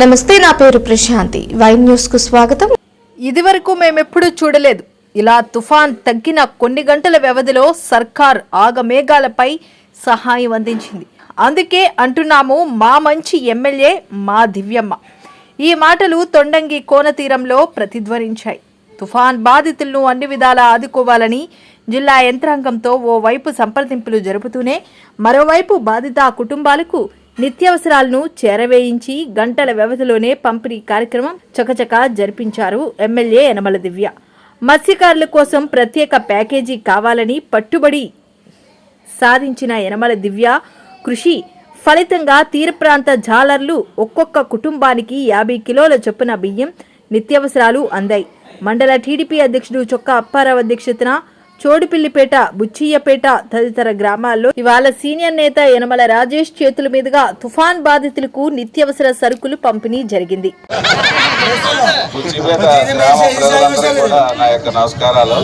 నమస్తే నా పేరు ప్రశాంతి. వైన్ న్యూస్కు స్వాగతం. ఇదివరకు మేమెప్పుడూ చూడలేదు. ఇలా తుఫాన్ తగ్గిన కొన్ని గంటల వ్యవధిలో సర్కార్ ఆగమేఘాలపై సహాయం అందించింది. అందుకే అంటున్నాము మా మంచి ఎమ్మెల్యే మా దివ్యమ్మ. ఈ మాటలు తొండంగి కోనతీరంలో ప్రతిధ్వనించాయి. తుఫాన్ బాధితులను అన్ని విధాలా ఆదుకోవాలని జిల్లా యంత్రాంగంతో ఓవైపు సంప్రదింపులు జరుపుతూనే మరోవైపు బాధిత కుటుంబాలకు నిత్యావసరాలను చేరవేయించి గంటల వ్యవధిలోనే పంపిణీ కార్యక్రమం చకచక జరిపించారు ఎమ్మెల్యే యనమల దివ్య. మత్స్యకారుల కోసం ప్రత్యేక ప్యాకేజీ కావాలని పట్టుబడి సాధించిన యనమల దివ్య కృషి ఫలితంగా తీర ప్రాంత జాలర్లు ఒక్కొక్క కుటుంబానికి యాభై కిలోల చొప్పున బియ్యం నిత్యావసరాలు అందాయి. మండల టీడీపీ అధ్యక్షుడు చొక్కా అప్పారావు అధ్యక్షతన చోడిపిల్లిపేట బుచ్చియ్యపేట తదితర గ్రామాల్లో ఇవాళ సీనియర్ నేత యనమల రాజేష్ చేతుల మీదుగా తుఫాన్ బాధితులకు నిత్యావసర సరుకులు పంపిణీ జరిగింది. నమస్కారాలు.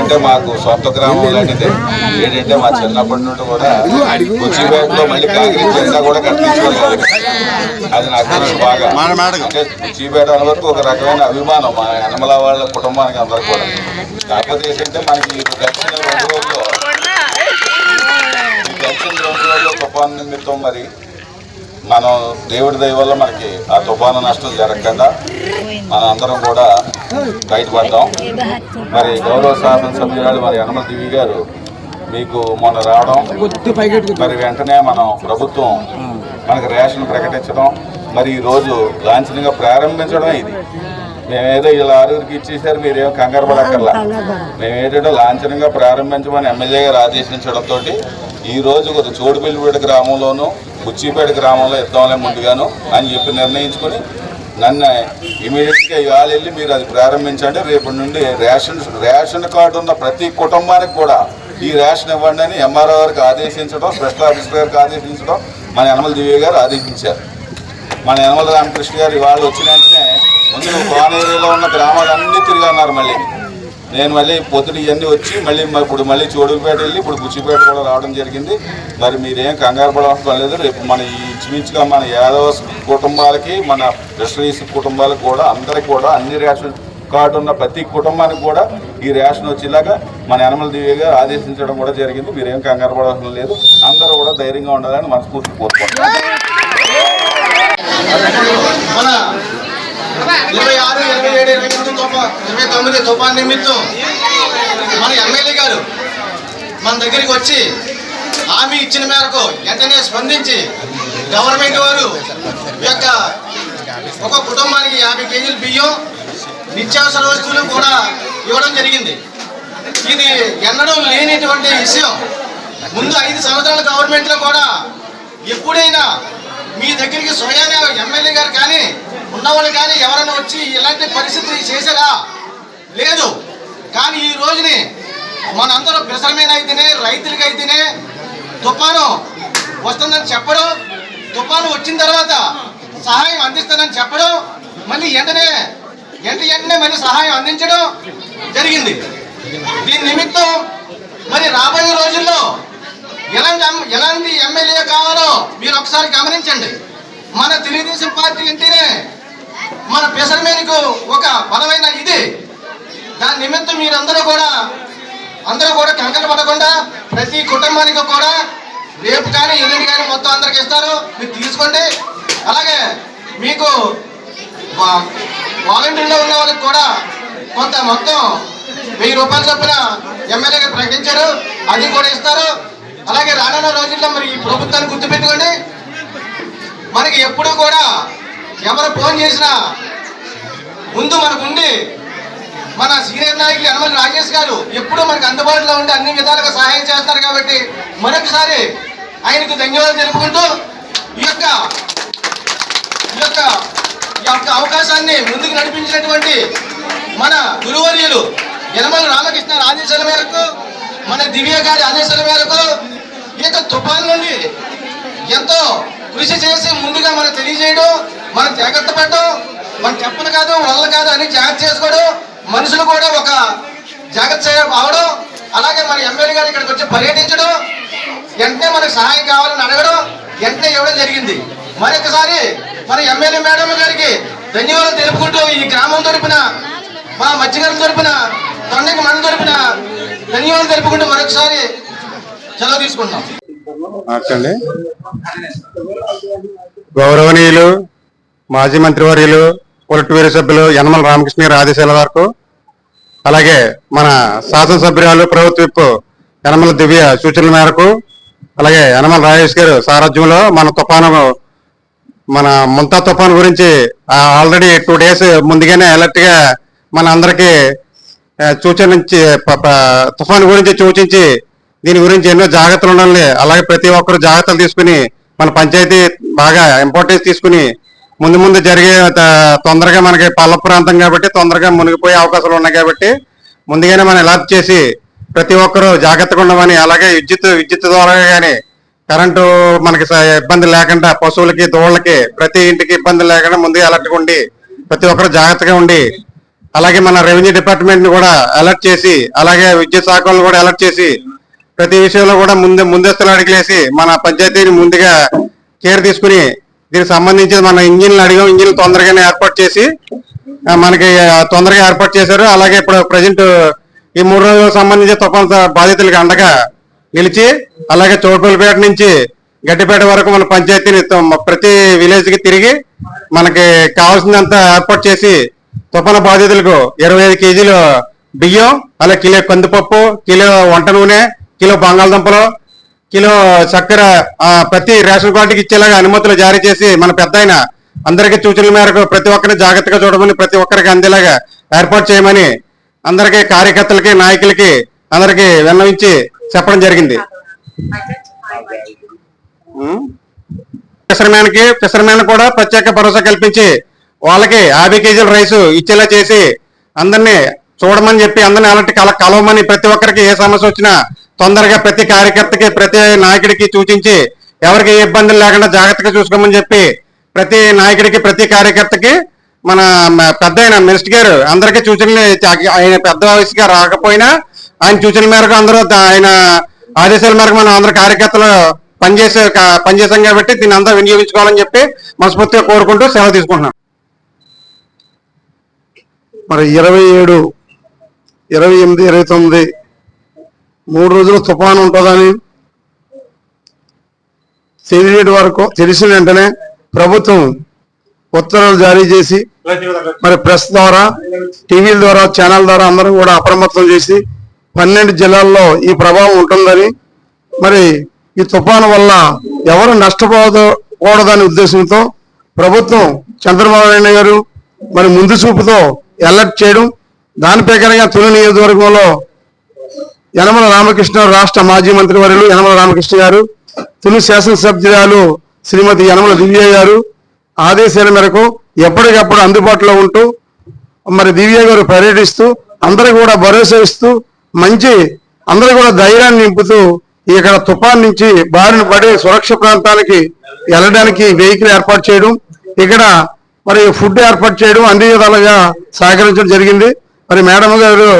అంటే మాకు సొంత గ్రామం లాంటిది. ఏంటంటే మా చిన్నప్పటి నుండి కూడా మళ్ళీ కాంగ్రెస్ జెండా కూడా కట్టించుకోలేదు అది నాకు బాగా అంటే వరకు ఒక రకమైన అభిమానం మా యనమల వాళ్ళ కుటుంబానికి అందరు కూడా. కాకపోతే ఏంటంటే మనకి దక్షిణ రెండు రోజుల్లో దక్షిణ రెండు రోజుల్లో నిమిత్తం మరి మనం దేవుడి దయ వల్ల మనకి ఆ తుఫాను నష్టం జరగకుండా మన అందరం కూడా బయటపడ్డాం. మరి గౌరవ శాసనసభ్యురాలు మరి యనమల దివి గారు మీకు మొన్న రావడం మరి వెంటనే మనం ప్రభుత్వం మనకి రేషన్ ప్రకటించడం మరి ఈ రోజు లాంఛనంగా ప్రారంభించడమే ఇది. మేమేదో ఇలా ఆరుగురికి ఇచ్చేసారు మీరేం కంగారు పడక్కర్లా. మేము ఏంటంటే లాంఛనంగా ప్రారంభించమని ఎమ్మెల్యే గారు ఆదేశించడంతో ఈ రోజు కొద్ది చోడుపిల్లిపేట గ్రామంలోను బుచ్చిపేట గ్రామంలో ఇద్దాంలే ముందుగాను అని చెప్పి నిర్ణయించుకొని నన్ను ఇమీడియట్గా ఇవాళ వెళ్ళి మీరు అది ప్రారంభించండి. రేపటి నుండి రేషన్ రేషన్ కార్డు ఉన్న ప్రతి కుటుంబానికి కూడా ఈ రేషన్ ఇవ్వండి అని ఎంఆర్ఓ గారికి ఆదేశించడం స్పెషల్ ఆఫీసర్ గారికి ఆదేశించడం మన యనమల దివ్య గారు ఆదేశించారు. మన యనమల రామకృష్ణ గారు ఇవాళ వచ్చిన వెంటనే ముందు కోన ఏరియాలో ఉన్న గ్రామాలన్నీ తిరిగి అన్నారు మళ్ళీ. నేను మళ్ళీ పొద్దున ఇవన్నీ వచ్చి మళ్ళీ ఇప్పుడు మళ్ళీ చోడుపేట వెళ్ళి ఇప్పుడు బుచ్చిపేట కూడా రావడం జరిగింది. మరి మీరేం కంగారు పడవడం లేదు. రేపు మన ఇంచుమించుగా మన యాదవ కుటుంబాలకి మన ఫిషరీస్ కుటుంబాలకు కూడా అందరికి కూడా అన్ని రేషన్ కార్డు ఉన్న ప్రతి కుటుంబానికి కూడా ఈ రేషన్ వచ్చేలాగా మన యనమల దివ్యగా ఆదేశించడం కూడా జరిగింది. మీరేం కంగారు పడవలసిన లేదు. అందరూ కూడా ధైర్యంగా ఉండాలని మనస్ఫూర్తి కోరుకుంటున్నాను ఇరవై ఆరు ఇరవై ఏడు ఇరవై ఎనిమిది తుఫా ఇరవై తొమ్మిది తుఫాన్ నిమిత్తం మన ఎమ్మెల్యే గారు మన దగ్గరికి వచ్చి హామీ ఇచ్చిన మేరకు వెంటనే స్పందించి గవర్నమెంట్ వారు యొక్క ఒక కుటుంబానికి యాభై కేజీలు బియ్యం నిత్యావసర వస్తువులు కూడా ఇవ్వడం జరిగింది. ఇది ఎన్నడూ లేనిటువంటి విషయం. ముందు ఐదు సంవత్సరాల గవర్నమెంట్లో కూడా ఎప్పుడైనా మీ దగ్గరికి స్వయాన ఎమ్మెల్యే గారు కానీ ఉన్నవాళ్ళు కానీ ఎవరైనా వచ్చి ఇలాంటి పరిస్థితి చేశారా? లేదు. కానీ ఈ రోజుని మనందరూ ప్రసరమైన అయితేనే రైతులకి అయితేనే తుఫాను వస్తుందని చెప్పడం తుఫాను వచ్చిన తర్వాత సహాయం అందిస్తానని చెప్పడం మళ్ళీ వెంటనే వెంట వెంటనే మళ్ళీ సహాయం అందించడం జరిగింది. దీని నిమిత్తం మరి రాబోయే రోజుల్లో ఎలాంటి కావాలో మీరు ఒకసారి గమనించండి. మన తెలుగుదేశం పార్టీ అంటేనే మన పెసరమేనికి ఒక బలమైన ఇది. దాని నిమిత్తం మీరందరూ కూడా అందరూ కూడా కంకర పడకుండా ప్రతి కుటుంబానికి కూడా రేపు కానీ ఎల్లుండి కానీ మొత్తం అందరికి ఇస్తారు. మీరు తీసుకోండి. అలాగే మీకు వాలంటీర్లో ఉన్న వాళ్ళకి కూడా కొంత మొత్తం వెయ్యి రూపాయల చొప్పున ఎమ్మెల్యే ప్రకటించారు. అది కూడా ఇస్తారు. అలాగే రానున్న రోజుల్లో మరి ఈ ప్రభుత్వాన్ని గుర్తుపెట్టుకోండి. మనకి ఎప్పుడూ కూడా ఎవరు ఫోన్ చేసినా ముందు మనకు ఉండి మన సీనియర్ నాయకులు యనమల రాజేష్ గారు ఎప్పుడూ మనకు అందుబాటులో ఉండి అన్ని విధాలుగా సహాయం చేస్తారు కాబట్టి మరొకసారి ఆయనకు ధన్యవాదాలు తెలుపుకుంటూ ఈ యొక్క ఈ యొక్క ఈ యొక్క అవకాశాన్ని ముందుకు నడిపించినటువంటి మన గురువర్యులు యనమల రామకృష్ణ ఆదేశాల మేరకు మన దివ్య గారి ఆదేశాల మేరకు ఇక యొక్క తుఫాన్ నుండి ఎంతో కృషి చేసి ముందుగా మనం తెలియజేయడం మనం జాగ్రత్త పడడం మన చెప్పను కాదు వల్ల కాదు అని జాగ్రత్త చేసుకోవడం మనుషులు కూడా ఒక జాగ్రత్త చేయ అవడం అలాగే మన ఎమ్మెల్యే గారు ఇక్కడికి వచ్చి పర్యటించడం వెంటనే మనకు సహాయం కావాలని అడగడం వెంటనే ఇవ్వడం జరిగింది. మరొకసారి మన ఎమ్మెల్యే మేడం గారికి ధన్యవాదాలు తెలుపుకుంటూ ఈ గ్రామం తరపున మా మత్స్యగారం తరపున తొండకి మన తరపున ధన్యవాదాలు తెలుపుకుంటూ మరొకసారి సెలవు గౌరవనీయులు మాజీ మంత్రివర్యులు వర్యులు బ్యూరో సభ్యులు యనమల రామకృష్ణ గారి ఆదేశాల వరకు అలాగే మన శాసనసభ్యురాలు ప్రభుత్వ విప్ యనమల దివ్య సూచనల మేరకు అలాగే యనమల రాజేష్ గారు సారథ్యంలో మన తుఫాను మన ముంతా తుఫాను గురించి ఆల్రెడీ టూ డేస్ ముందుగానే అలర్ట్గా మన అందరికీ సూచన ప- తుఫాను గురించి సూచించి దీని గురించి ఎన్నో జాగ్రత్తలు ఉండాలి. అలాగే ప్రతి ఒక్కరు జాగ్రత్తలు తీసుకుని మన పంచాయతీ బాగా ఇంపార్టెన్స్ తీసుకుని ముందు ముందు జరిగే త- తొందరగా మనకి పల్ల ప్రాంతం కాబట్టి తొందరగా మునిగిపోయే అవకాశాలు ఉన్నాయి కాబట్టి ముందుగానే మనం అలర్ట్ చేసి ప్రతి ఒక్కరూ జాగ్రత్తగా ఉండమని అలాగే విద్యుత్ విద్యుత్ ద్వారా కానీ కరెంటు మనకి స- ఇబ్బంది లేకుండా పశువులకి దోళ్ళకి ప్రతి ఇంటికి ఇబ్బంది లేకుండా ముందుగా అలర్ట్గా ఉండి ప్రతి ఒక్కరు జాగ్రత్తగా ఉండి అలాగే మన రెవెన్యూ డిపార్ట్మెంట్ని కూడా అలర్ట్ చేసి అలాగే విద్యుత్ శాఖలను కూడా అలర్ట్ చేసి ప్రతి విషయంలో కూడా ముందు ముందస్తులు అడిగలేసి మన పంచాయతీని ముందుగా కేర్ తీసుకుని దీనికి సంబంధించి మన ఇంజిన్లు అడిగాం ఇంజిన్లు తొందరగానే ఏర్పాటు చేసి మనకి తొందరగా ఏర్పాటు చేశారు. అలాగే ఇప్పుడు ప్రజెంట్ ఈ మూడు రోజులకు సంబంధించి తుఫాన్ బాధితులకు అండగా నిలిచి అలాగే చోటుపల్లిపేట నుంచి గడ్డిపేట వరకు మన పంచాయతీని ప్రతి విలేజ్కి తిరిగి మనకి కావాల్సినంత ఏర్పాటు చేసి తుఫాను బాధితులకు ఇరవై ఐదు కేజీలు బియ్యం అలాగే కిలో కందిపప్పు కిలో వంట నూనె కిలో బంగాళదుంపలు కిలో చక్కెర ప్రతి రేషన్ కార్డుకి ఇచ్చేలాగా అనుమతులు జారీ చేసి మన పెద్ద ఆయన అందరికీ సూచనల మేరకు ప్రతి ఒక్కరిని జాగ్రత్తగా చూడమని ప్రతి ఒక్కరికి అందేలాగా ఏర్పాటు చేయమని అందరికీ కార్యకర్తలకి నాయకులకి అందరికీ విన్నవించి చెప్పడం జరిగింది. ఫిషర్మ్యాన్కి ఫిషర్మ్యాన్ కూడా ప్రత్యేక భరోసా కల్పించి వాళ్ళకి యాభై కేజీల రైస్ ఇచ్చేలా చేసి అందరినీ చూడమని చెప్పి అందరిని అలాంటి కల కలవమని ప్రతి ఒక్కరికి ఏ సమస్య వచ్చినా తొందరగా ప్రతి కార్యకర్తకి ప్రతి నాయకుడికి సూచించి ఎవరికి ఏ ఇబ్బందులు లేకుండా జాగ్రత్తగా చూసుకోమని చెప్పి ప్రతి నాయకుడికి ప్రతి కార్యకర్తకి మన పెద్ద ఆయన మినిస్టర్ గారు అందరికీ సూచనలు ఆయన పెద్ద వయసుగా రాకపోయినా ఆయన సూచనల మేరకు అందరూ ఆయన ఆదేశాల మేరకు మనం అందరు కార్యకర్తలు పనిచేసే పనిచేసాం కాబట్టి దీన్ని అంతా వినియోగించుకోవాలని చెప్పి మనస్ఫూర్తిగా కోరుకుంటూ సేవ తీసుకుంటున్నాం. మరి ఇరవై ఏడు ఇరవై ఎనిమిది ఇరవై తొమ్మిది మూడు రోజులు తుఫాను ఉంటుందని తెలియటి వరకు తెలిసిన వెంటనే ప్రభుత్వం ఉత్తర్వులు జారీ చేసి మరి ప్రెస్ ద్వారా టీవీల ద్వారా ఛానల్ ద్వారా అందరూ కూడా అప్రమత్తం చేసి పన్నెండు జిల్లాల్లో ఈ ప్రభావం ఉంటుందని మరి ఈ తుఫాను వల్ల ఎవరు నష్టపోకూడదనే ఉద్దేశంతో ప్రభుత్వం చంద్రబాబు నాయుడు గారు మరి ముందు చూపుతో అలర్ట్ చేయడం దాని ప్రకారంగా తొలి నియోజకవర్గంలో యనమల రామకృష్ణ రాష్ట్ర మాజీ మంత్రి వర్యులు యనమల రామకృష్ణ గారు తుని శాసనసభ్యురాలు శ్రీమతి యనమల దివ్య గారు ఆదేశాల మేరకు ఎప్పటికప్పుడు అందుబాటులో ఉంటూ మరి దివ్య గారు పర్యటిస్తూ అందరూ కూడా భరోసా ఇస్తూ మంచి అందరూ కూడా ధైర్యాన్ని నింపుతూ ఇక్కడ తుఫాన్ నుంచి బారిన పడే సురక్ష ప్రాంతానికి వెళ్ళడానికి వెహికల్ ఏర్పాటు చేయడం ఇక్కడ మరి ఫుడ్ ఏర్పాటు చేయడం అన్ని విధాలుగా సహకరించడం జరిగింది. మరి మేడం గారు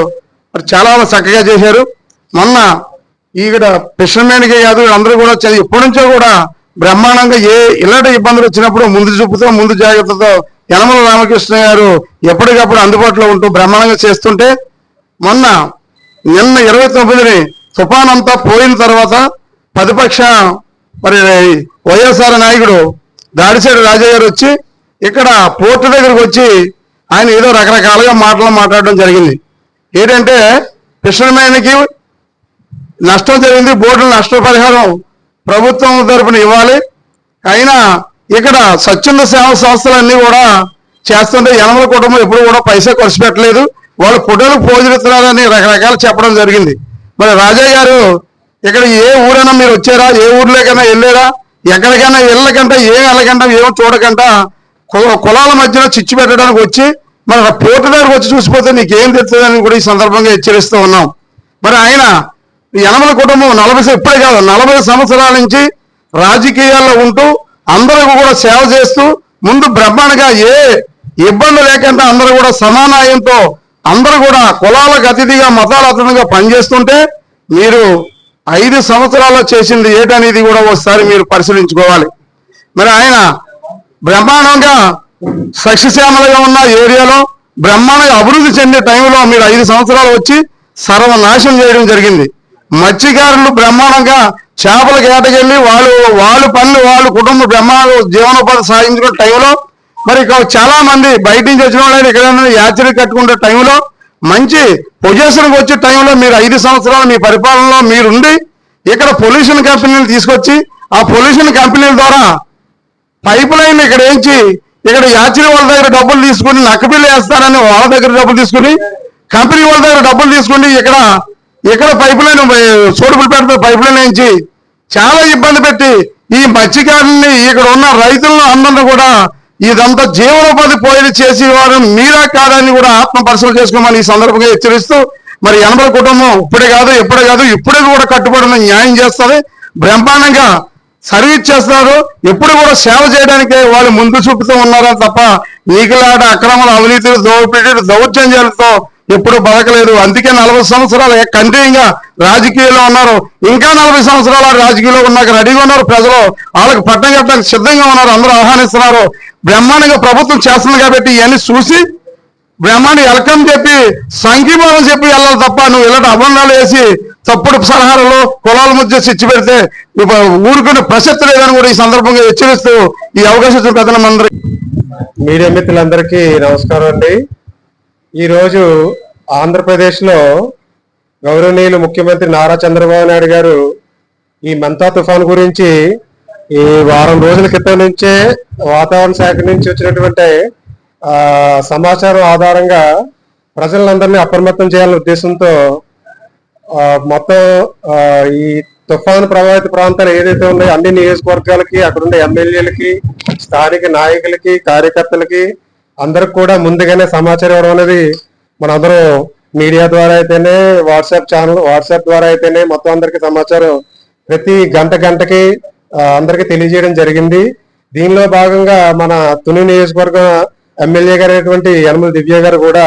మరి చాలా చక్కగా చేశారు. మొన్న ఈవిడ ఫిషర్మెన్కే కాదు అందరూ కూడా చదివి ఎప్పటి నుంచో కూడా బ్రహ్మాండంగా ఏ ఇలాంటి ఇబ్బందులు వచ్చినప్పుడు ముందు చూపుతో ముందు జాగ్రత్తతో యనమల రామకృష్ణ గారు ఎప్పటికప్పుడు అందుబాటులో ఉంటూ బ్రహ్మాండంగా చేస్తుంటే మొన్న నిన్న ఇరవై తొమ్మిదిని తుఫాన్ అంతా పోయిన తర్వాత ప్రతిపక్ష మరి వైఎస్ఆర్ నాయకుడు దాడిసేడు రాజయ్య గారు వచ్చి ఇక్కడ పోర్టు దగ్గరకు వచ్చి ఆయన ఏదో రకరకాలుగా మాటలు మాట్లాడడం జరిగింది. ఏంటంటే కృష్ణమేణికి నష్టం జరిగింది బోర్డుల నష్టపరిహారం ప్రభుత్వం తరపున ఇవ్వాలి. అయినా ఇక్కడ స్వచ్ఛంద సేవా సంస్థలన్నీ కూడా చేస్తుంటే యనమల కుటుంబం ఎప్పుడు కూడా పైసా ఖర్చు పెట్టలేదు. వాళ్ళు ఫోటోలు పోజుతున్నారని రకరకాలు చెప్పడం జరిగింది. మరి రాజా గారు ఇక్కడ ఏ ఊరైనా మీరు వచ్చారా? ఏ ఊర్లోకైనా వెళ్ళారా? ఎక్కడికైనా వెళ్ళకంటే ఏం వెళ్ళకంటే ఏమో చూడకంట కులాల మధ్యలో చిచ్చు పెట్టడానికి వచ్చి మన పోర్టు దగ్గరకు వచ్చి చూసిపోతే నీకేం తెస్తుందని కూడా ఈ సందర్భంగా హెచ్చరిస్తూ ఉన్నాం. మరి ఆయన యనమల కుటుంబం నలభై ఇప్పుడే కాదు నలభై సంవత్సరాల నుంచి రాజకీయాల్లో ఉంటూ అందరూ కూడా సేవ చేస్తూ ముందు బ్రహ్మాండగా ఏ ఇబ్బంది లేకుండా అందరూ కూడా సమానాయంతో అందరూ కూడా కులాలకు అతిథిగా మతాల అతిథిగా పనిచేస్తుంటే మీరు ఐదు సంవత్సరాల్లో చేసింది ఏటనేది కూడా ఒకసారి మీరు పరిశీలించుకోవాలి. మరి ఆయన బ్రహ్మాండంగా సస్యశ్యామలుగా ఉన్న ఏరియాలో బ్రహ్మాండంగా అభివృద్ధి చెందే టైంలో మీరు ఐదు సంవత్సరాలు వచ్చి సర్వనాశనం చేయడం జరిగింది. మత్స్యకారులు బ్రహ్మాండంగా చేపల కేటకెళ్ళి వాళ్ళు వాళ్ళు పనులు వాళ్ళ కుటుంబ బ్రహ్మాండ జీవనోపాధి సాగించుకునే టైంలో మరి ఇక చాలా మంది బయట నుంచి వచ్చిన వాళ్ళు ఇక్కడ యాచరీ కట్టుకునే టైంలో మంచి పొజిషన్కి వచ్చే టైంలో మీరు ఐదు సంవత్సరాలు మీ పరిపాలనలో మీరుండి ఇక్కడ పొల్యూషన్ కంపెనీలు తీసుకొచ్చి ఆ పొల్యూషన్ కంపెనీల ద్వారా పైప్ లైన్ ఇక్కడ ఏంచి ఇక్కడ యాచరీ వాళ్ళ దగ్గర డబ్బులు తీసుకుని నక్కబిల్లు వేస్తారని వాళ్ళ దగ్గర డబ్బులు తీసుకుని కంపెనీ వాళ్ళ దగ్గర డబ్బులు తీసుకుని ఇక్కడ ఇక్కడ పైప్ లైన్ చోటుపులు పెడితే పైప్ లైన్ వేయించి చాలా ఇబ్బంది పెట్టి ఈ మత్స్యకారుల్ని ఇక్కడ ఉన్న రైతులను అందరిని కూడా ఇదంతా జీవనోపాధి పోయి చేసేవారు మీరా కాదని కూడా ఆత్మ పరిశీలన చేసుకోమని ఈ సందర్భంగా హెచ్చరిస్తూ మరి ఎనభై కుటుంబం ఇప్పుడే కాదు ఇప్పుడే కాదు ఇప్పుడే కూడా కట్టుబడి న్యాయం చేస్తుంది. బ్రహ్మాండంగా సర్వీస్ చేస్తున్నారు. ఎప్పుడు కూడా సేవ చేయడానికి వాళ్ళు ముందు చూపుతూ ఉన్నారా తప్ప నీకులాట అక్రమాల అవినీతి దోపిడీ దౌర్జన్యాలతో ఎప్పుడు బతకలేదు. అందుకే నలభై సంవత్సరాలు కంటిన్యూగా రాజకీయాల్లో ఉన్నారు. ఇంకా నలభై సంవత్సరాలు రాజకీయాల్లో ఉన్నాక రెడీగా ఉన్నారు ప్రజలు. వాళ్ళకి పట్టం కట్టడానికి సిద్ధంగా ఉన్నారు. అందరూ ఆహ్వానిస్తున్నారు. బ్రహ్మాండంగా ప్రభుత్వం చేస్తుంది కాబట్టి ఇవన్నీ చూసి బ్రహ్మాండ వెల్కమ్ చెప్పి సంఘీభావం చెప్పి వెళ్ళాలి తప్ప నువ్వు ఇలాంటి అబంధాలు వేసి తప్పుడు సలహాలు కులాల మధ్య చిచ్చు పెడితే ఊరుకునే ప్రసక్తి లేదని కూడా ఈ సందర్భంగా హెచ్చరిస్తూ ఈ అవకాశం ఇచ్చిన మీడియా మిత్రులందరికీ నమస్కారం అండి. ఈరోజు ఆంధ్రప్రదేశ్లో గౌరవనీయులు ముఖ్యమంత్రి నారా చంద్రబాబు నాయుడు గారు ఈ మంతా తుఫాన్ గురించి ఈ వారం రోజుల క్రితం నుంచే వాతావరణ శాఖ నుంచి వచ్చినటువంటి ఆ, సమాచారం ఆధారంగా ప్రజలందరినీ అప్రమత్తం చేయాలనే ఉద్దేశంతో మొత్తం ఈ తుఫాను ప్రభావిత ప్రాంతాలు ఏదైతే ఉన్నాయో అన్ని నియోజకవర్గాలకి అక్కడ ఉండే ఎమ్మెల్యేలకి స్థానిక నాయకులకి కార్యకర్తలకి అందరికి కూడా ముందుగానే సమాచారం ఇవ్వడం అనేది మనందరూ మీడియా ద్వారా అయితేనే వాట్సాప్ ఛానల్ వాట్సాప్ ద్వారా అయితేనే మొత్తం అందరికి సమాచారం ప్రతి గంట గంటకి అందరికి అందరికీ తెలియజేయడం జరిగింది. దీనిలో భాగంగా మన తుని నియోజకవర్గం ఎమ్మెల్యే గారు అయినటువంటి యనమల దివ్య గారు కూడా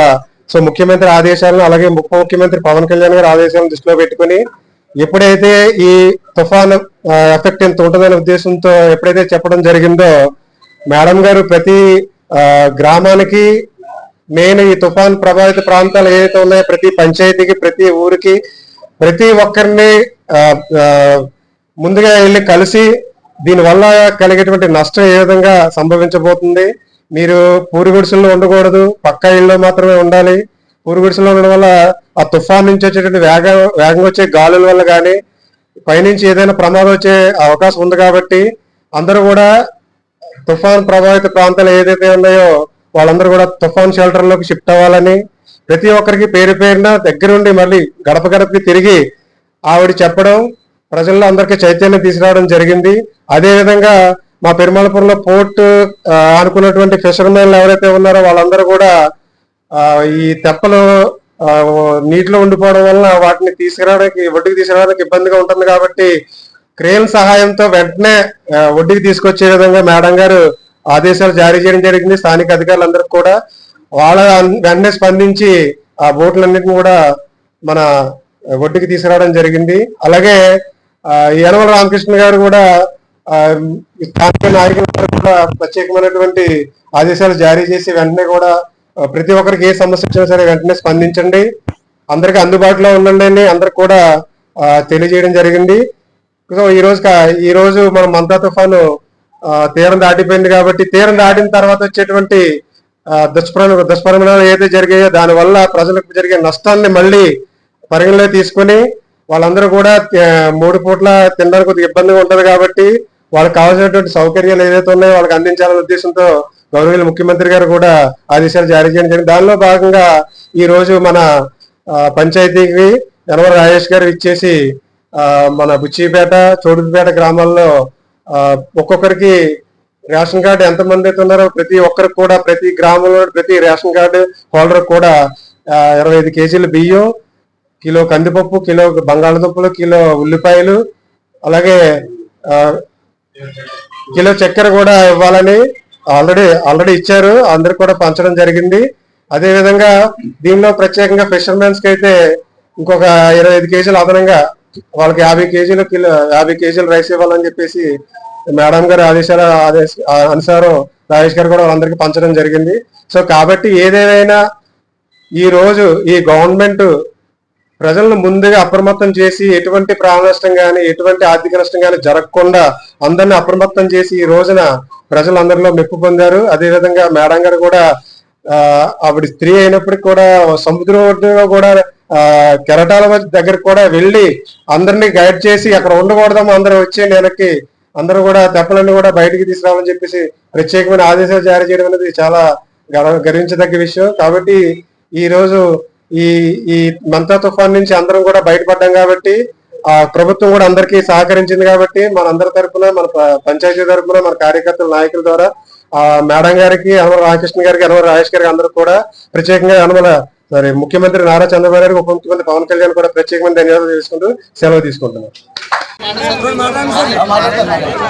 సో ముఖ్యమంత్రి ఆదేశాలను అలాగే ఉప ముఖ్యమంత్రి పవన్ కళ్యాణ్ గారి ఆదేశాలను దృష్టిలో పెట్టుకుని ఎప్పుడైతే ఈ తుఫాన్ ఎఫెక్ట్ ఎంత ఉంటుందనే ఉద్దేశంతో ఎప్పుడైతే చెప్పడం జరిగిందో మేడం గారు ప్రతి గ్రామానికి మెయిన్ ఈ తుఫాన్ ప్రభావిత ప్రాంతాలు ఏదైతే ఉన్నాయో ప్రతి పంచాయతీకి ప్రతి ఊరికి ప్రతి ఒక్కరిని ముందుగా వెళ్ళి కలిసి దీనివల్ల కలిగేటువంటి నష్టం ఏ విధంగా సంభవించబోతుంది? మీరు పూరి గుడిసెల్లో ఉండకూడదు పక్క ఇళ్ళలో మాత్రమే ఉండాలి. పూరి గుడిసెల్లో ఉండడం వల్ల ఆ తుఫాన్ నుంచి వచ్చేటువంటి వేగ వేగంగా వచ్చే గాలుల వల్ల కానీ పైనుంచి ఏదైనా ప్రమాదం వచ్చే అవకాశం ఉంది కాబట్టి అందరూ కూడా తుఫాన్ ప్రభావిత ప్రాంతాలు ఏదైతే ఉన్నాయో వాళ్ళందరూ కూడా తుఫాన్ షెల్టర్లోకి షిఫ్ట్ అవ్వాలని ప్రతి ఒక్కరికి పేరు పేరున దగ్గరుండి మళ్ళీ గడప గడపకి తిరిగి ఆవిడ చెప్పడం ప్రజల్లో అందరికీ చైతన్యం తీసుకురావడం జరిగింది. అదేవిధంగా మా పెరుమాళపురంలో పోర్ట్ అనుకున్నటువంటి ఫిషర్మెన్లు ఎవరైతే ఉన్నారో వాళ్ళందరూ కూడా ఈ తెప్పలు నీటిలో ఉండిపోవడం వలన వాటిని తీసుకురావడానికి ఒడ్డుకు తీసుకురావడానికి ఇబ్బందిగా ఉంటుంది కాబట్టి క్రేన్ సహాయంతో వెంటనే ఒడ్డుకి తీసుకొచ్చే విధంగా మేడం గారు ఆదేశాలు జారీ చేయడం జరిగింది. స్థానిక అధికారులందరికీ కూడా వాళ్ళ వెంటనే స్పందించి ఆ బోట్లన్నింటిని కూడా మన ఒడ్డుకి తీసుకురావడం జరిగింది. అలాగే ఆ, యనమల రామకృష్ణ గారు కూడా స్థానిక నాయకులందరూ కూడా ప్రత్యేకమైనటువంటి ఆదేశాలు జారీ చేసి వెంటనే కూడా ప్రతి ఒక్కరికి ఏ సమస్య వచ్చినా సరే వెంటనే స్పందించండి. అందరికి అందుబాటులో ఉండండి అని అందరికి కూడా తెలియజేయడం జరిగింది. సో ఈ రోజు కా- ఈ రోజు మనం మంతా తుఫాను తీరం దాటిపోయింది కాబట్టి తీరం దాటిన తర్వాత వచ్చేటువంటి దుష్పరి దుష్పరిణామాలు ఏదైతే జరిగాయో దాని వల్ల ప్రజలకు జరిగే నష్టాన్ని మళ్ళీ పరిగణలో తీసుకొని వాళ్ళందరూ కూడా మూడు పూట్ల తినడానికి కొద్దిగా ఇబ్బందిగా ఉంటుంది కాబట్టి వాళ్ళకి కావాల్సినటువంటి సౌకర్యాలు ఏదైతే ఉన్నాయో వాళ్ళకి అందించాలనే ఉద్దేశంతో గౌరవీయుల ముఖ్యమంత్రి గారు కూడా ఆదేశాలు జారీ చేయడం జరిగింది. దానిలో భాగంగా ఈ రోజు మన పంచాయతీకి యనమల రాజేష్ గారు ఇచ్చేసి మన బుచ్చిపేట చోడుపేట గ్రామాల్లో ఒక్కొక్కరికి రేషన్ కార్డు ఎంతమంది అయితే ఉన్నారో ప్రతి ఒక్కరికి కూడా ప్రతి గ్రామంలో ప్రతి రేషన్ కార్డు హోల్డర్ కూడా ఇరవై ఐదు కేజీలు బియ్యం కిలో కందిపప్పు కిలో బంగాళదుంపలు కిలో ఉల్లిపాయలు అలాగే కిలో చక్కెర కూడా ఇవ్వాలని ఆల్రెడీ ఆల్రెడీ ఇచ్చారు. అందరు కూడా పంచడం జరిగింది. అదే విధంగా దీనిలో ప్రత్యేకంగా ఫిషర్మెన్స్కి అయితే ఇంకొక ఇరవై ఐదు కేజీలు అదనంగా వాళ్ళకి యాభై కేజీలు కిలో యాభై కేజీలు రైస్ ఇవ్వాలని చెప్పేసి మేడం గారి ఆదేశాల ఆదేశ అనుసారం రాజేష్ గారు కూడా వాళ్ళందరికీ పంచడం జరిగింది. సో కాబట్టి ఏదేమైనా ఈ రోజు ఈ గవర్నమెంట్ ప్రజలను ముందుగా అప్రమత్తం చేసి ఎటువంటి ప్రాణ నష్టం కానీ ఎటువంటి ఆర్థిక నష్టం కానీ జరగకుండా అందరిని అప్రమత్తం చేసి ఈ రోజున ప్రజలందరిలో మెప్పు పొందారు. అదేవిధంగా మేడం గారు కూడా ఆవిడ స్త్రీ అయినప్పటికీ కూడా సముద్రం ఒడ్డులో కూడా కెరటాల దగ్గర కూడా వెళ్ళి అందరినీ గైడ్ చేసి అక్కడ ఉండకూడదాము అందరూ వచ్చే నెలకి అందరూ కూడా తెప్పలన్నీ కూడా బయటికి తీసుకురావాలని చెప్పేసి ప్రత్యేకమైన ఆదేశాలు జారీ చేయడం అనేది చాలా గర్వ- గర్వించదగ్గ విషయం. కాబట్టి ఈ రోజు ఈ ఈ మంతా తుఫాన్ నుంచి అందరం కూడా బయటపడ్డాం కాబట్టి ఆ ప్రభుత్వం కూడా అందరికీ సహకరించింది కాబట్టి మన అందరి తరఫున మన పంచాయతీ తరఫున మన కార్యకర్తల నాయకుల ద్వారా ఆ మేడం గారికి అనవర రామకృష్ణ గారికి అనవర రాజేష్ గారికి అందరూ కూడా ప్రత్యేకంగా యనమల మరి ముఖ్యమంత్రి నారా చంద్రబాబు గారికి ఉప ముఖ్యమంత్రి పవన్ కళ్యాణ్ కూడా ప్రత్యేకమైన ధన్యవాదాలు తీసుకుంటూ సెలవు తీసుకుంటున్నాం.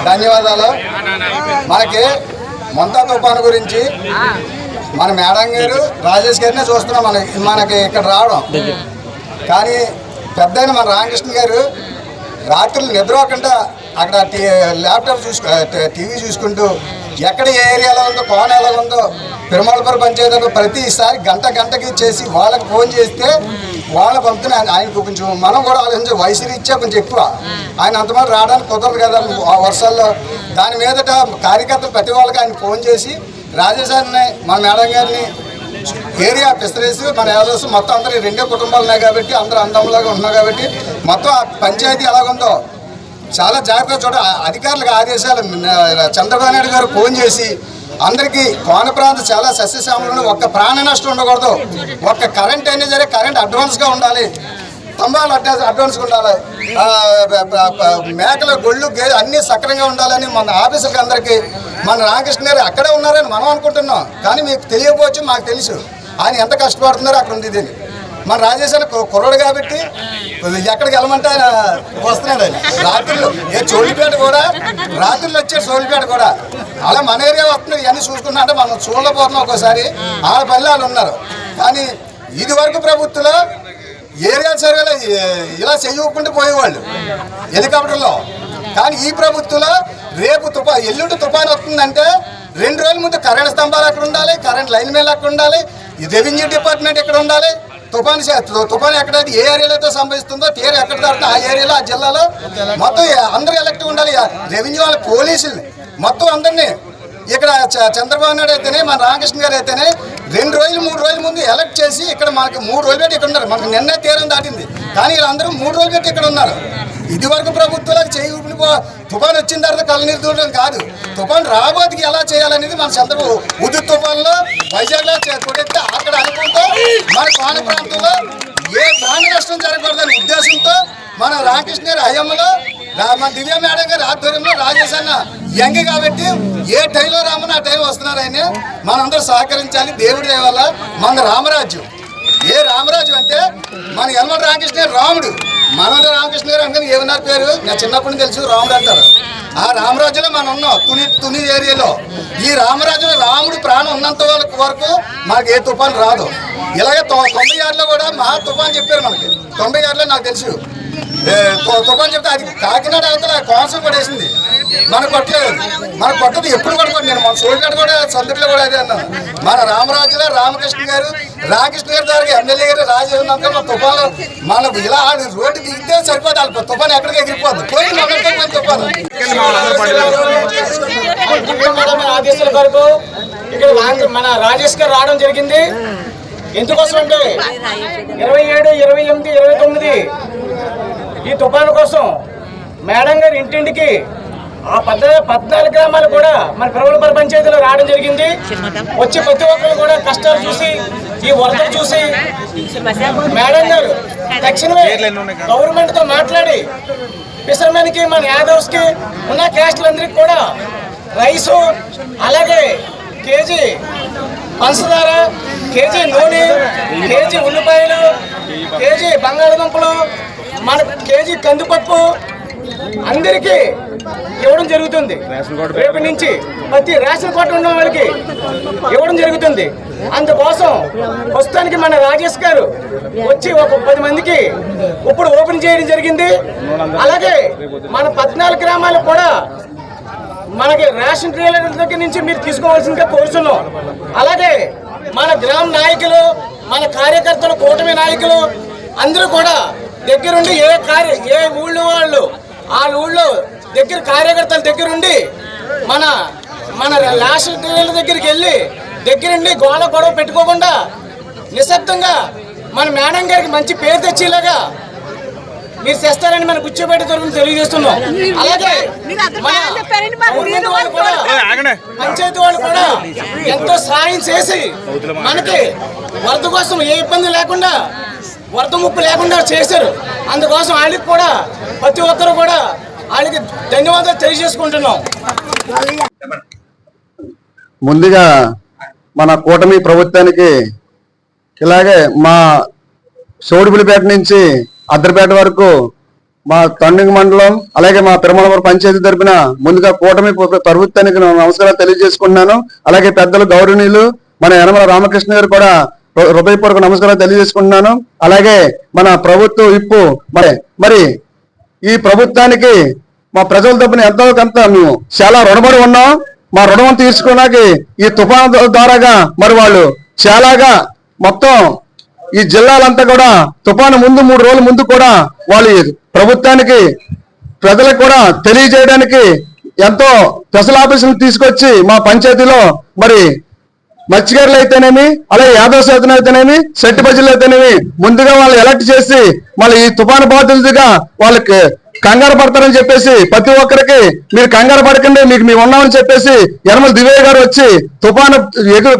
ధన్యవాదాలు. మనకి మొంతా తుఫాను గురించి మన మేడం గారు రాజేష్ గారినే చూస్తున్నాం మన మనకి ఇక్కడ రావడం. కానీ పెద్ద మన రామకృష్ణ గారు రాత్రులు నిద్రపోకుండా అక్కడ టీ ల్యాప్టాప్ చూసుకు టీవీ చూసుకుంటూ ఎక్కడ ఏ ఏరియాలో ఉందో కోన ఎలా ఉందో పెరుమాళపురం పంచాయతీలో ప్రతిసారి గంట గంటకి చేసి వాళ్ళకి ఫోన్ చేస్తే వాళ్ళ పంపుతున్న ఆయనకు కొంచెం మనం కూడా ఆలోచించే వయసు ఇచ్చే కొంచెం ఎక్కువ. ఆయన అంతమంది రావడానికి కుదరదు కదా ఆ వర్షాల్లో. దాని మీదట కార్యకర్తలు ప్రతి వాళ్ళకి ఆయన ఫోన్ చేసి రాజేశాన్ని మా మేడం గారిని ఏరియా పిస్తరేసి మన ఏరియాస్ మొత్తం అందరూ రెండే కుటుంబాలు ఉన్నాయి కాబట్టి అందరూ అందంలాగా ఉన్నాం కాబట్టి మొత్తం ఆ పంచాయతీ ఎలాగుందో చాలా జాగ్రత్తగా చూడ అధికారులకు ఆదేశాలు చంద్రబాబు నాయుడు గారు ఫోన్ చేసి అందరికీ కోన ప్రాంతం చాలా సస్యశ్యామలు ఒక్క ప్రాణ నష్టం ఉండకూడదు. ఒక్క కరెంట్ అయినా సరే కరెంట్ అడ్వాన్స్గా ఉండాలి. స్తంభాలు అడ్వాన్స్ అడ్వాన్స్గా ఉండాలి. మేకల గొళ్ళు గే అన్నీ సక్రంగా ఉండాలని మన ఆఫీసర్కి అందరికీ మన రామకృష్ణ గారు అక్కడే ఉన్నారని మనం అనుకుంటున్నాం. కానీ మీకు తెలియకపోవచ్చు మాకు తెలుసు. ఆయన ఎంత కష్టపడుతున్నారో అక్కడ ఉంది దీన్ని. మన రాజేశాన కుర్రాడు కాబట్టి ఎక్కడికి వెళ్ళమంటే ఆయన వస్తున్నాడు ఆయన. రాత్రులు ఏ చోళిపేట కూడా రాత్రులు వచ్చే చోళిపేట కూడా. అలా మన ఏరియా వస్తున్నాయి ఇవన్నీ చూసుకున్నా అంటే మనం చూడలేకపోతున్నాం ఒకసారి. ఆడ పల్లె వాళ్ళు ఉన్నారు. కానీ ఇది వరకు ప్రభుత్వంలో ఏరియా సర్వేలో ఇలా చేయకుండా పోయేవాళ్ళు హెలికాప్టర్లో. కానీ ఈ ప్రభుత్వంలో రేపు తుఫా ఎల్లుండి తుఫాన్ వస్తుందంటే రెండు రోజుల ముందు కరెంట్ స్తంభాలు అక్కడ ఉండాలి కరెంట్ లైన్ మీద అక్కడ ఉండాలి రెవెన్యూ డిపార్ట్మెంట్ ఇక్కడ ఉండాలి. తుఫాను చేస్తుందో తుఫాను ఎక్కడ ఏ ఏరియాలో సంభవిస్తుందో తీరు ఎక్కడ దాడుతుందో ఆ ఏరియాలో ఆ జిల్లాలో మొత్తం అందరూ ఎలక్ట్ ఉండాలి. రెవెన్యూ వాళ్ళ పోలీసులు మొత్తం అందరినీ. ఇక్కడ చ- చంద్రబాబు నాయుడు అయితేనే మన రామకృష్ణ గారు అయితేనే రెండు రోజులు మూడు రోజుల ముందు ఎలక్ట్ చేసి ఇక్కడ మనకి మూడు రోజులు పెట్టి ఇక్కడ ఉన్నారు. మనకు నిన్నే తీరం దాటింది. కానీ వీళ్ళందరూ మూడు రోజులు పెట్టి ఇక్కడ ఉన్నారు. ఇది వరకు ప్రభుత్వాలకు చేయి తుఫాన్ వచ్చిన తర్వాత కళ్ళనీరు దూడడం కాదు. తుఫాన్ రాబోతికి ఎలా చేయాలనేది మన చంద్రబాబు ఉదు తుఫాన్లో వైజాగ్లో కొట్టేస్తే అక్కడ అనుకుంటూ మన పాన ప్రాంతంలో ఏ ప్రాణ నష్టం జరగకూడదనే ఉద్దేశంతో మన రామకృష్ణ గారి హయంలో మన దివ్య మేడం గారి ఆధ్వర్యంలో రాజేష్ అన్న యంగ్ కాబట్టి ఏ టైంలో రామని ఆ టైం వస్తున్నారు ఆయన. మనందరూ సహకరించాలి. దేవుడి వల్ల మన రామరాజ్యం. ఏ రామరాజు అంటే మన యనమల రామకృష్ణ రాముడు. మనోడు రామకృష్ణ గారు అనుకుని ఏమన్నారు పేరు? నా చిన్నప్పటి నుంచి తెలుసు రాముడు అంటారు. ఆ రామరాజులో మనం ఉన్నాం తుని తుని ఏరియాలో. ఈ రామరాజులో రాముడు ప్రాణం ఉన్నంత వరకు మాకు ఏ తుఫాన్ రాదు. ఇలాగే తొంభై ఆరులో కూడా మహా తుఫాన్ చెప్పారు మనకి. తొంభై ఆరులో నాకు తెలుసు. తుఫాన్ చెప్తే. అది కాకినాడ అవతల కోనసీమ పడేసింది. వేసింది మన కొట్టలేదు మన కొట్టదు ఎప్పుడు కూడా నేను మన సోలిగడ కూడా సందర్లో కూడా అదే అన్నాను. మన రామరాజులో రామకృష్ణ గారు రామకృష్ణ గారి ద్వారా ఎమ్మెల్యే గారు రాజు ఉన్నాక మన తుఫాను మనకు ఇలా రోడ్డు దిగితే సరిపోదు. వాళ్ళ తుఫాను ఎక్కడికి ఎగిరిపోద్ది పోయి మొదలుతో తుఫాను ఆదేశాల వరకు ఇక్కడ మన రాజేష్ గారు రావడం జరిగింది. ఎందుకోసం అంటే ఇరవై ఏడు ఇరవై ఎనిమిది ఇరవై తొమ్మిది. ఈ తుఫాను కోసం మేడం గారి ఇంటింటికి ఆ పద్ద పద్నాలుగు గ్రామాలు కూడా మన ప్రభుత్వ పంచాయతీలో రావడం జరిగింది. వచ్చి ప్రతి ఒక్కరు కూడా కష్టాలు చూసి ఈ వరదలు చూసి మేడం గారు తక్షణమే గవర్నమెంట్తో మాట్లాడి ఫిషర్మెన్కి మన యాదవ్స్కి ఉన్న క్యాస్ట్లందరికీ కూడా రైసు అలాగే కేజీ పంచదార కేజీ నూనె కేజీ ఉల్లిపాయలు కేజీ బంగాళదుంపలు మన కేజీ కందిపప్పు అందరికీ ఇవ్వడం జరుగుతుంది. రేపు నుంచి ప్రతి రేషన్ కోట ఉన్న వాళ్ళకి ఇవ్వడం జరుగుతుంది. అందుకోసం ప్రస్తుతానికి మన రాజేష్ గారు వచ్చి ఒక పది మందికి ఇప్పుడు ఓపెన్ చేయడం జరిగింది. అలాగే మన పద్నాలుగు గ్రామాలకు కూడా మనకి రేషన్ డీలర్ దగ్గర నుంచి మీరు తీసుకోవాల్సిందిగా కోరుతున్నాం అలాగే మన గ్రామ నాయకులు మన కార్యకర్తలు కూటమి నాయకులు అందరూ కూడా దగ్గరుండి ఏ కార్య ఏ ఊళ్ళో వాళ్ళు ఆ ఊళ్ళో దగ్గర కార్యకర్తల దగ్గరుండి మన మన డీలర్ల దగ్గరికి వెళ్ళి దగ్గరుండి గోడ గొడవ పెట్టుకోకుండా నిశ్శబ్దంగా మన మేడం గారికి మంచి పేరు తెచ్చేలాగా మీరు చేస్తారని మన కూర్చోబెట్టి తరఫున తెలియజేస్తున్నాం. అలాగే పంచాయతీ వాళ్ళు కూడా ఎంతో సాయం చేసి మనకి వరద కోసం ఏ ఇబ్బంది లేకుండా వరద ముప్పు లేకుండా చేశారు. అందుకోసం వాళ్ళకి కూడా ప్రతి ఒక్కరు కూడా వాళ్ళకి ధన్యవాదాలు తెలియజేసుకుంటున్నాం. ముందుగా మన కూటమి ప్రభుత్వానికి ఇలాగే మా సోడిపులిపేట నుంచి అద్దరిపేట వరకు మా తండ్రి మండలం అలాగే మా తిరుమలపురం పంచాయతీ తరపున ముందుగా కూటమి ప్రభుత్వానికి నేను నమస్కారాలు తెలియజేసుకుంటున్నాను. అలాగే పెద్దలు గౌరవనీయులు మన యనమల రామకృష్ణ గారు కూడా హృదయపూర్వక నమస్కారాలు తెలియజేసుకుంటున్నాను. అలాగే మన ప్రభుత్వం ఇప్పు మరి మరి ఈ ప్రభుత్వానికి మా ప్రజల తప్పున ఎంతో కొంత మేము చాలా రుణపడి ఉన్నాం. మా రుణం తీర్చుకోవడానికి ఈ తుఫాను ద్వారాగా మరి వాళ్ళు చాలాగా మొత్తం ఈ జిల్లాలంతా కూడా తుఫాను ముందు మూడు రోజుల ముందు కూడా వాళ్ళు ప్రభుత్వానికి ప్రజలకు కూడా తెలియజేయడానికి ఎంతో స్పెషల్ ఆఫీసులు తీసుకొచ్చి మా పంచాయతీలో మరి మత్స్యకారులు అయితేనేమి అలాగే యాదవ శాతం అయితేనేమి సెట్టి ప్రజలు అయితేనేమి ముందుగా వాళ్ళు ఎలక్ట్ చేసి మళ్ళీ ఈ తుఫాను బాధితులుగా వాళ్ళకి కంగారు పడతారని చెప్పేసి ప్రతి ఒక్కరికి మీరు కంగారు పడకండి మీకు మేము ఉన్నామని చెప్పేసి యనమల దివ్య గారు వచ్చి తుఫాను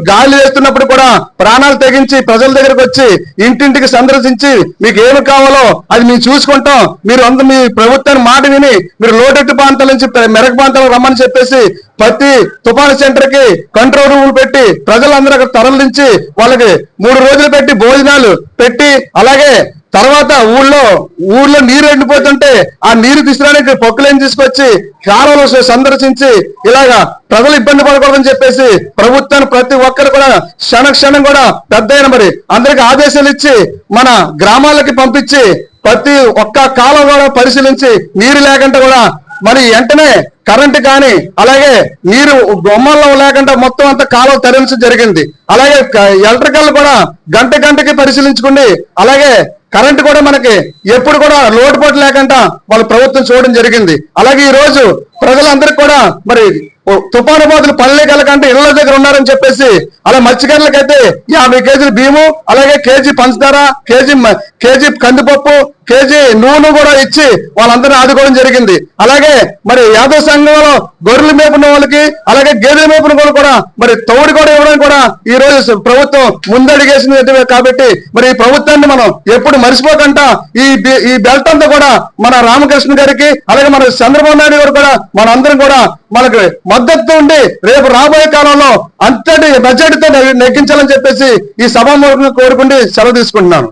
గాలి వేస్తున్నప్పుడు కూడా ప్రాణాలు తెగించి ప్రజల దగ్గరకు వచ్చి ఇంటింటికి సందర్శించి మీకు ఏమి కావాలో అది మేము చూసుకుంటాం. మీరు అంత మీ ప్రభుత్వాన్ని మాట విని మీరు లోటెట్టు ప్రాంతాల నుంచి మెరక ప్రాంతాలకు రమ్మని చెప్పేసి ప్రతి తుఫాను సెంటర్కి కంట్రోల్ రూమ్ పెట్టి ప్రజలందరూ అక్కడ తరలించి వాళ్ళకి మూడు రోజులు పెట్టి భోజనాలు పెట్టి అలాగే తర్వాత ఊళ్ళో ఊళ్ళో నీరు ఎండిపోతుంటే ఆ నీరు తీసుకురానికి పొక్కులేని తీసుకొచ్చి కాలంలో సందర్శించి ఇలాగా ప్రజలు ఇబ్బంది పడకూడదని చెప్పేసి ప్రభుత్వాన్ని ప్రతి ఒక్కరు కూడా క్షణ క్షణం కూడా పెద్ద మరి అందరికి ఆదేశాలు ఇచ్చి మన గ్రామాలకి పంపించి ప్రతి ఒక్క కాలం కూడా పరిశీలించి నీరు లేకుండా కూడా మరి వెంటనే కరెంట్ కానీ అలాగే నీరు బొమ్మల్లో లేకుండా మొత్తం అంతా కాలం తరలించడం జరిగింది. అలాగే ఎలక్ట్రికల్ కూడా గంట గంటకి పరిశీలించుకోండి అలాగే కరెంట్ కూడా మనకి ఎప్పుడు కూడా లోటుపాటు లేకుండా వాళ్ళ ప్రభుత్వం చూడడం జరిగింది. అలాగే ఈ రోజు ప్రజలందరికీ కూడా మరి తుఫాను బాధలు పల్లె కలకంటే ఇళ్ళ దగ్గర ఉన్నారని చెప్పేసి అలా మత్స్యకారులకైతే యాభై కేజీలు బియ్యము అలాగే కేజీ పంచదార కేజీ కేజీ కందిపప్పు కేజీ నూనె కూడా ఇచ్చి వాళ్ళందరినీ ఆదుకోవడం జరిగింది. అలాగే మరి యాదవ సంఘంలో గొర్రెలు మేపున్న వాళ్ళకి అలాగే గేదెలు మేపున వాళ్ళు కూడా మరి తౌడు కూడా ఇవ్వడం కూడా ఈ రోజు ప్రభుత్వం ముందడిగేసింది కాబట్టి మరి ఈ ప్రభుత్వాన్ని మనం ఎప్పుడు మర్చిపోకుండా ఈ ఈ బెల్ట్ అంతా కూడా మన రామకృష్ణ గారికి అలాగే మన చంద్రబాబు నాయుడు గారు కూడా మనందరం కూడా మనకి మద్దతు ఉండి రేపు రాబోయే కాలంలో అంతటి బడ్జెట్తో నెగ్గించాలని చెప్పేసి ఈ సభ కోరుకుంటే సెలవు తీసుకుంటున్నాను.